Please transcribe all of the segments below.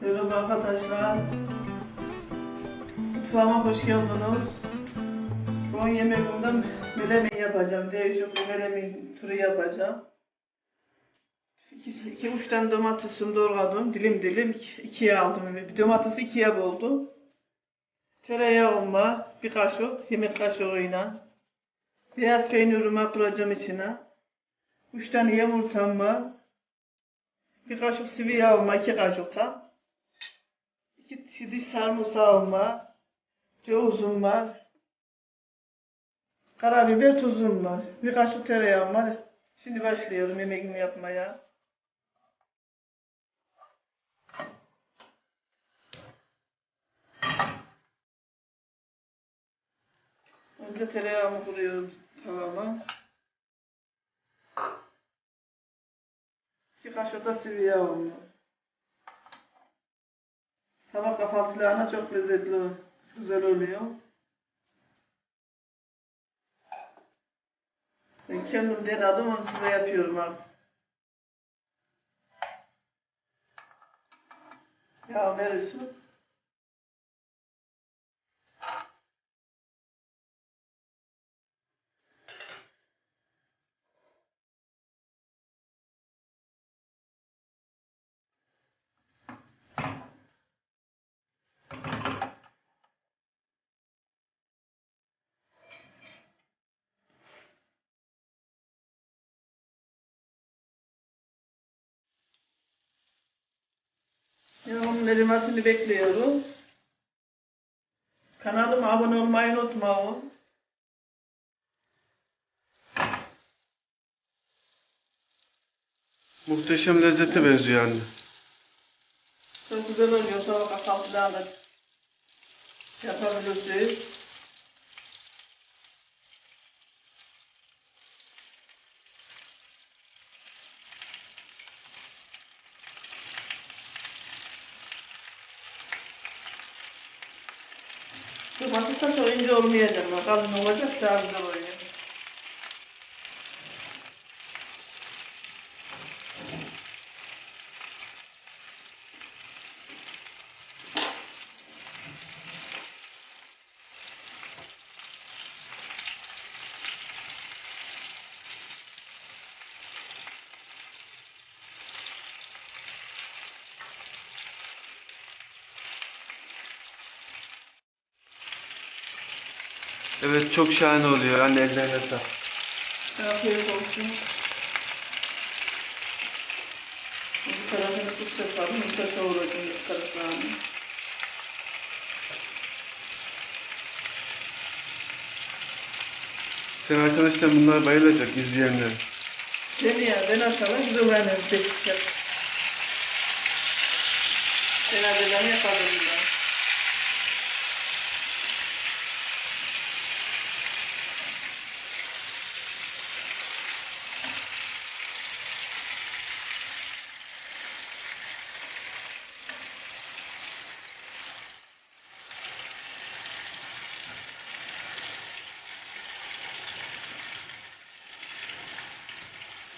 Merhaba arkadaşlar. Mutfağıma hoş geldiniz. Bugün yemeğimde melemen yapacağım. Değişik bir melemen türü yapacağım. İki, iki üç tane domatesimi doğradım. Dilim dilim iki- ikiye aldım. Bir domatesi ikiye böldüm. Tereyağım var. Bir kaşık. Yemek kaşığıyla. Beyaz peynirimi koyacağım içine. Üç tane yumurtam var. Bir kaşık sıvı yağım var. iki kaşık tam. Diş sarımsağım var. Cevizim var. Karabiber tuzum var. Bir kaşık tereyağım var. Şimdi başlıyorum yemeğimi yapmaya. Önce tereyağımı kuruyorum tavama. İki kaşık da sıvı yağım var. Sabah kahvaltılarına çok lezzetli, güzel oluyor. Ben kendim denedim, onu size yapıyorum abi. Ya? Ya onun erimesini bekliyorum. Kanalıma abone olmayı unutmayın. Muhteşem lezzete benziyor anne. Çok güzel oluyor. Sabah kahvaltılarında yapabilirsiniz. Domates da çok ince olmayacak. Kalın olacak daha güzel. Evet çok şahane oluyor anne ellerine sağ. Afiyet olsun. Bu tarafını tut yapalım. Yumurta kavuracağım bu taraflarını. Sen arkadaşlar bunlar bayılacak izleyenler. Deneyen ben aşağıdan güzel öğrendim. Ben yaparım ben.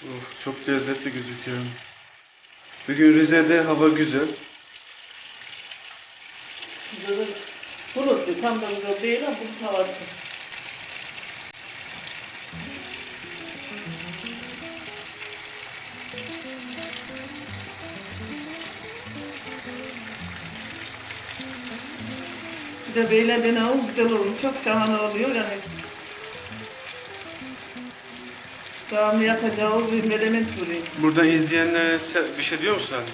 Of, çok lezzetli gözüküyor. Bugün Rize'de hava güzel. Güzel. Bulutlu. Tam da güzel değil ama bulut havası. Bir de böyle deneğim güzel olur. Çok şahane oluyor yani. Devamlı yapacağımız bir melemen türü. Buradan izleyenlere se- bir şey diyor musun anne?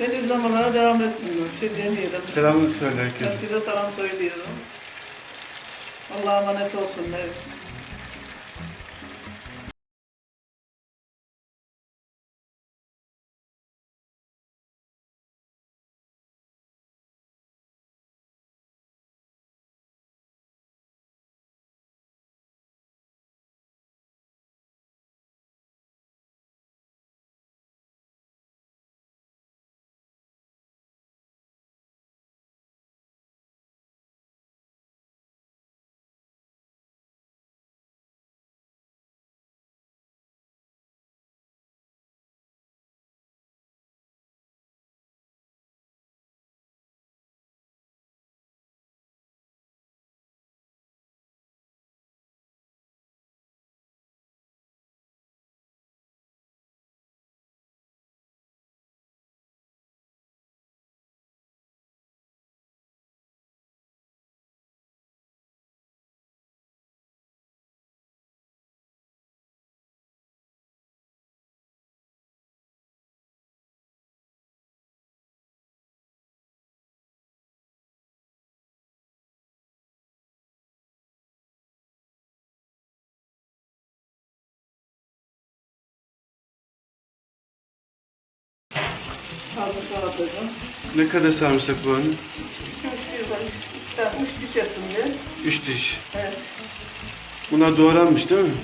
Ben izlemelere devam etmiyorum. Bir şey demiyorum. Selamını söyle Ben herkese. size selam söylüyorum. Allah'a emanet olsunlar. Atacağım. Ne kadar sarımsak anne? 2-3 diş ettim diye. 3 diş. Evet. Bunlar doğranmış değil mi?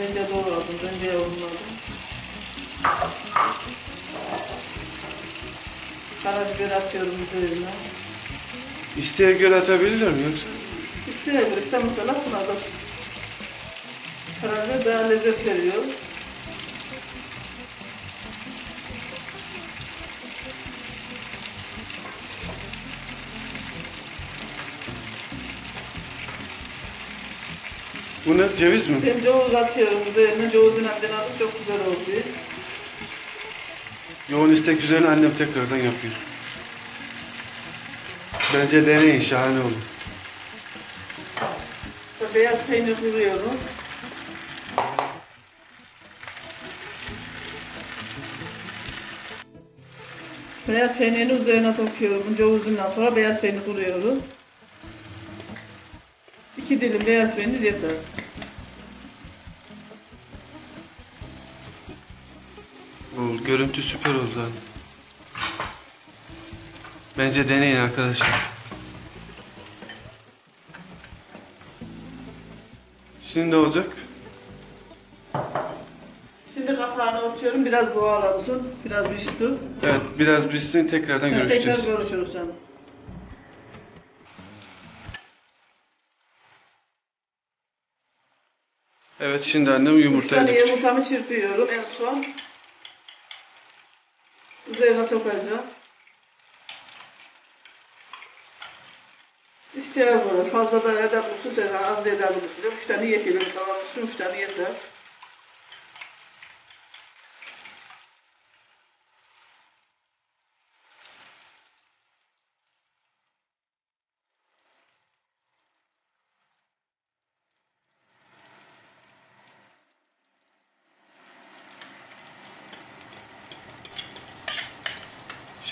Önce doğradım, önce yoğurmadım. Karabiber atıyorum üzerine. İsteğe göre atabilirler mi yoksa? İsteğe göre işte mesela buna da karabiber daha lezzet veriyor. Bu ne? Ceviz mi? Ben ceviz atıyorum üzerine. Cevizin adını çok güzel oldu. Yoğun istek üzerine annem tekrardan yapıyor. Bence deneyin şahane olur. Beyaz peynir kuruyorum. Beyaz peynirini üzerine döküyorum. Cevizinden sonra beyaz peynir kuruyorum. İki dilim beyaz peynir yeter. Bu görüntü süper oldu abi. Bence deneyin arkadaşlar. Şimdi ne olacak? Şimdi kapağını örtüyorum. Biraz buharlansın. Biraz pişsin. Evet biraz pişsin tekrardan Tekrar görüşeceğiz. görüşürüz sen. Evet şimdi annem Üç yumurtayı tane dökecek. yumurtamı çırpıyorum en son. Üzerine sokacağım. İsteğe göre fazla da edebilirsin, sen az da edebilirsin. Üç tane yetelim tamam? Üç tane yeter.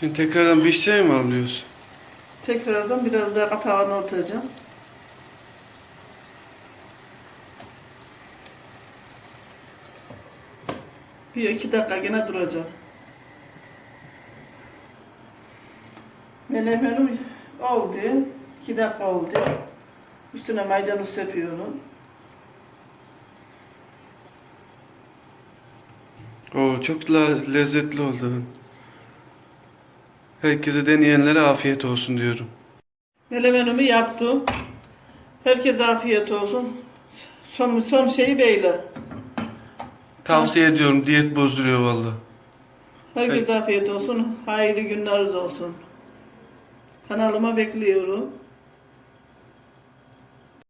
Şimdi tekrardan bir şey mi alıyoruz? Tekrardan biraz daha kapağını örteceğim. Bir iki dakika yine duracağım. Menemenim oldu. İki dakika oldu. Üstüne maydanoz yapıyorum. Oo çok lezzetli oldu. Herkese deneyenlere afiyet olsun diyorum. Melemenimi yaptım. Herkese afiyet olsun. Son, son şeyi böyle. Tavsiye ediyorum diyet bozduruyor valla. Herkese afiyet olsun. Hayırlı günleriniz olsun. Kanalıma bekliyorum.